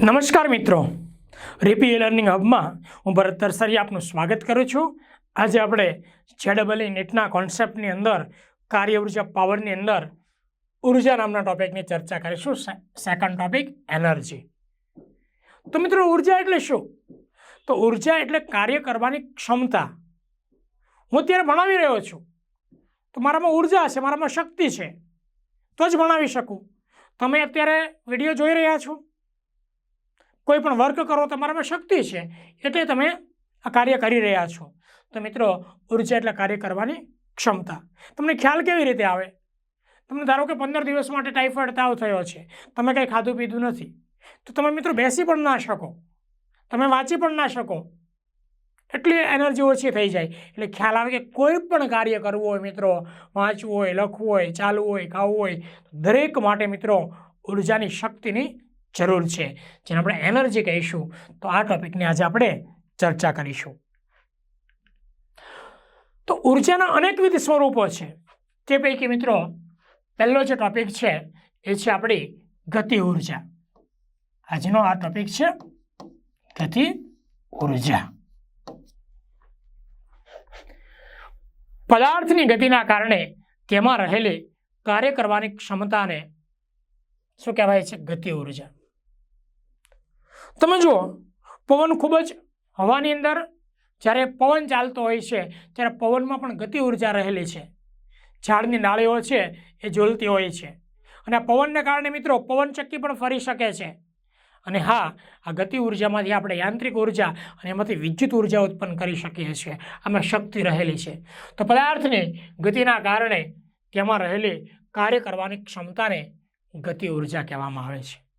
નમસ્કાર મિત્રો. રીપી લર્નિંગ હબમાં હું ભરત તરસરી આપનું સ્વાગત કરું છું. આજે આપણે જેડબલ નેટના કોન્સેપ્ટની અંદર, કાર્ય ઊર્જા પાવરની અંદર, ઊર્જા નામના ટોપિકની ચર્ચા કરીશું. સેકન્ડ ટોપિક એનર્જી તો મિત્રો, ઊર્જા એટલે શું? તો ઊર્જા એટલે કાર્ય કરવાની ક્ષમતા. હું અત્યારે ભણાવી રહ્યો છું. તો મારામાં ઊર્જા છે મારામાં શક્તિ છે. તો જ ભણાવી શકું. તમે અત્યારે વીડિયો જોઈ રહ્યા છો. કોઈ પણ વર્ક કરો, તમારામાં શક્તિ છે, એટલે તમે આ કાર્ય કરી રહ્યા છો. તો મિત્રો, ઊર્જા એટલે કાર્ય કરવાની ક્ષમતા. તમને ખ્યાલ કેવી રીતે આવે? તમને ધારો કે પંદર દિવસ માટે ટાઈફોઈડ તાવ થયો છે, તમે કંઈ ખાધું પીધું નથી, તો તમે મિત્રો બેસી પણ ના શકો. તમે વાંચી પણ ના શકો. એટલી એનર્જી ઓછી થઈ જાય. એટલે ખ્યાલ આવે કે કોઈ પણ કાર્ય કરવું હોય મિત્રો, વાંચવું હોય, લખવું હોય, ચાલવું હોય, ખાવું હોય દરેક માટે મિત્રો ઉર્જાની શક્તિની જરૂર છે. જેને આપણે એનર્જી કહીશું, તો આ ટોપિકની આજે આપણે ચર્ચા કરીશું. તો ઉર્જાના અનેકવિધ સ્વરૂપો છે. તે પૈકી મિત્રો, પહેલો જે ટોપિક છે, એ છે આપણી ગતિ ઊર્જા. આજનો આ ટોપિક છે, ગતિ ઊર્જા. પદાર્થની ગતિના કારણે તેમાં રહેલી કાર્ય કરવાની ક્ષમતાને શું કહેવાય છે? ગતિ ઊર્જા. તમે જુઓ, પવન ખૂબ જ હવાની અંદર જ્યારે પવન ચાલતો હોય છે, ત્યારે પવનમાં પણ ગતિ ઊર્જા રહેલી છે. ઝાડની ડાળીઓ છે, એ ઝૂલતી હોય છે. અને આ પવનને કારણે મિત્રો પવનચક્કી પણ ફરી શકે છે. અને હા, આ ગતિ ઉર્જામાંથી આપણે યાંત્રિક ઊર્જા અને એમાંથી વિદ્યુત ઊર્જા ઉત્પન્ન કરી શકીએ છીએ. આમાં શક્તિ રહેલી છે. તો પદાર્થની ગતિના કારણે તેમાં રહેલી કાર્ય કરવાની ક્ષમતાને ગતિ ઊર્જા કહેવામાં આવે છે.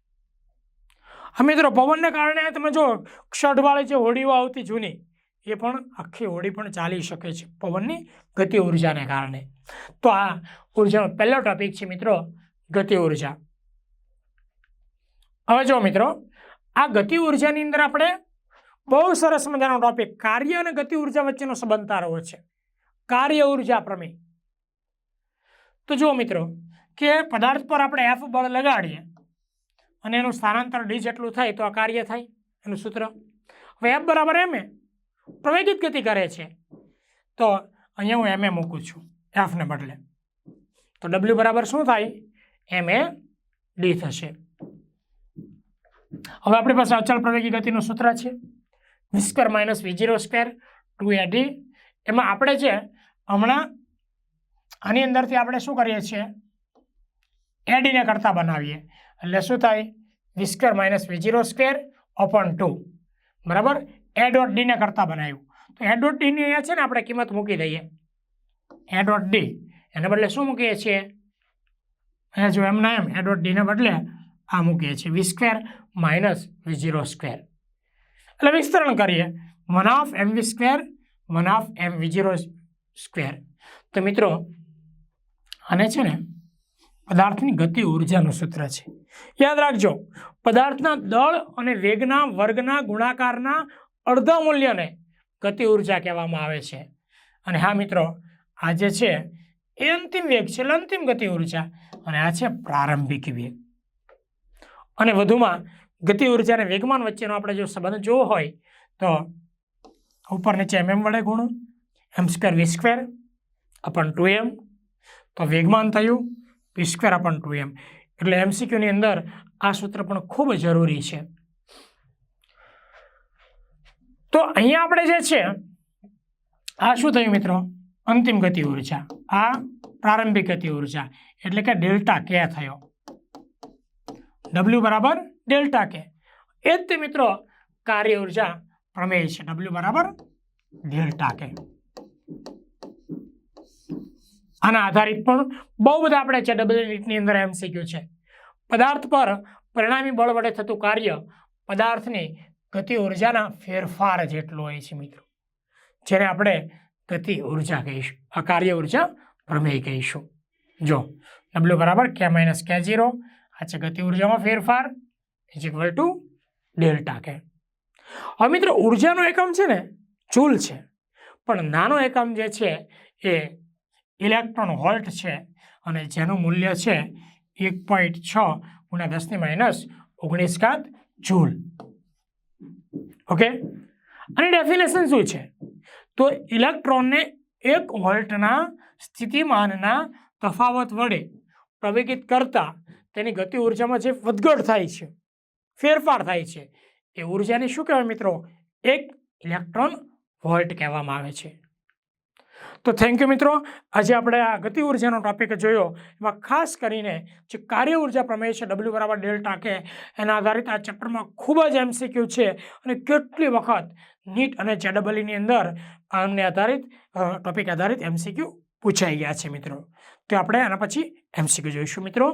હા મિત્રો, પવનને કારણે તમે જો ક્ષઢવાળી જે હોડીઓ આવતી જૂની, એ પણ આખી હોડી પણ ચાલી શકે છે પવનની ગતિ ઉર્જાને કારણે. તો આ ઉર્જાનો પહેલો ટોપિક છે મિત્રો, ગતિ ઊર્જા. હવે જો મિત્રો, આ ગતિ ઉર્જાની અંદર આપણે બહુ સરસ મજાનો ટોપિક કાર્ય અને ગતિ ઊર્જા વચ્ચેનો સંબંધ તારવો છે. કાર્ય ઊર્જા પ્રમેય. તો જુઓ મિત્રો, કે પદાર્થ પર આપણે એફ બળ લગાડીએ અને એનું સ્થાનાંતર ડી જેટલું થાય તો આ કાર્ય થાય, એનું સૂત્ર. હવે એફ બરાબર એમ પ્રવેગિત ગતિ કરે છે. તો અહીંયા હું એમ એ મૂકું છું એફને બદલે. તો ડબલ્યુ બરાબર શું થાય? એમ એ ડી થશે. હવે આપણી પાસે અચળ પ્રવેગી ગતિનું સૂત્ર છે. V square minus V zero square two A D એમાં આપણે છે હમણાં આની અંદરથી આપણે શું કરીએ છીએ? એડીને કરતાં બનાવીએ. એટલે શું થાય? V square minus V zero square upon two બરાબર? એ ડોટ ડીને કરતાં બનાવ્યું. તો એ ડોટ ડીની અહીંયા છે ને આપણે કિંમત મૂકી દઈએ. એ ડોટ ડી એને બદલે શું મૂકીએ છીએ? અહીંયા જો એમના એમ એ ડોટ ડીને બદલે આ મૂકીએ છીએ. V square minus V zero square એટલે વિસ્તરણ કરીએ. One of M V square one of M V zero square તો મિત્રો, આને છે ને પદાર્થની ગતિ ઉર્જાનું સૂત્ર છે. યાદ રાખજો, પદાર્થના દળ અને વેગના વર્ગના ગુણાકારના અડધા મૂલ્યને ગતિ ઊર્જા કહેવામાં આવે છે. અને હા મિત્રો, આ જે છે, એ અંતિમ વેગ છે અંતિમ ગતિ ઊર્જા. અને આ છે પ્રારંભિક વેગ. અને વધુમાં, ગતિ ઊર્જા અને વેગમાન વચ્ચેનો આપણે જો સંબંધ જોવો હોય, તો ઉપર નીચે એમ એમ વડે ગુણો, M square V square, upon two M. તો વેગમાન થયું V square upon two M એટલે એમસીક્યુની અંદર આ સૂત્ર પણ ખૂબ જરૂરી છે. તો અહીંયા આપણે જે છે, આ શું થયું મિત્રો? અંતિમ ગતિ ઊર્જા. આ પ્રારંભિક ગતિ ઊર્જા. એટલે કે ડેલ્ટા કે થયો. ડબલ્યુ બરાબર ડેલ્ટા કે એ જ તે મિત્રો કાર્ય ઊર્જા પ્રમેય છે. ડબલ્યુ બરાબર ડેલ્ટા કે આના આધારિત પણ બહુ બધા આપણે છે ડબલ નીટની અંદર એમ શીખ્યું છે. પદાર્થ પર પરિણામી બળ વડે થતું કાર્ય પદાર્થની ગતિ ઉર્જાના ફેરફાર જેટલું હોય છે મિત્રો. જેને આપણે ગતિ ઊર્જા કહીશું. આ કાર્ય ઊર્જા પ્રમેય કહીશું. જો ડબલ્યુ બરાબર કે માઇનસ કે ઝીરો આ છે ગતિ ઉર્જામાં ફેરફાર. ઇઝ ઇક્વલ ટુ ડેલ્ટા કે હવે મિત્રો, ઉર્જાનો એકમ છે ને, જૂલ છે. પણ નાનો એકમ જે છે એ ઇલેક્ટ્રોન વોલ્ટ છે અને જેનું મૂલ્ય છે એક પોઈન્ટ છ ગુણ્યા દસની માઇનસ ઓગણીસ કાંત જૂલ. ઓકે? અને ડેફિનેશન શું છે? તો ઇલેક્ટ્રોનને એક વોલ્ટના સ્થિતિમાનના તફાવત વડે પ્રવેગિત કરતા તેની ગતિ ઉર્જામાં જે વધઘટ થાય છે, ફેરફાર થાય છે, એ ઉર્જાને શું કહેવાય મિત્રો? એક ઇલેક્ટ્રોન વોલ્ટ કહેવામાં આવે છે. તો થેન્ક યુ મિત્રો. આજે આપણે આ ગતિ ઉર્જાનો ટોપિક જોયો. એમાં ખાસ કરીને જે કાર્ય ઊર્જા પ્રમેય છે ડબલ્યુ બરાબર ડેલ્ટા કે એના આધારિત આ ચેપ્ટરમાં ખૂબ જ એમસીક્યુ છે અને કેટલી વખત નીટ અને જેડબલની અંદર આમને આધારિત ટોપિક આધારિત એમસીક્યુ પૂછાઈ ગયા છે મિત્રો. તો આપણે આના પછી એમસીક્યુ જોઈશું મિત્રો.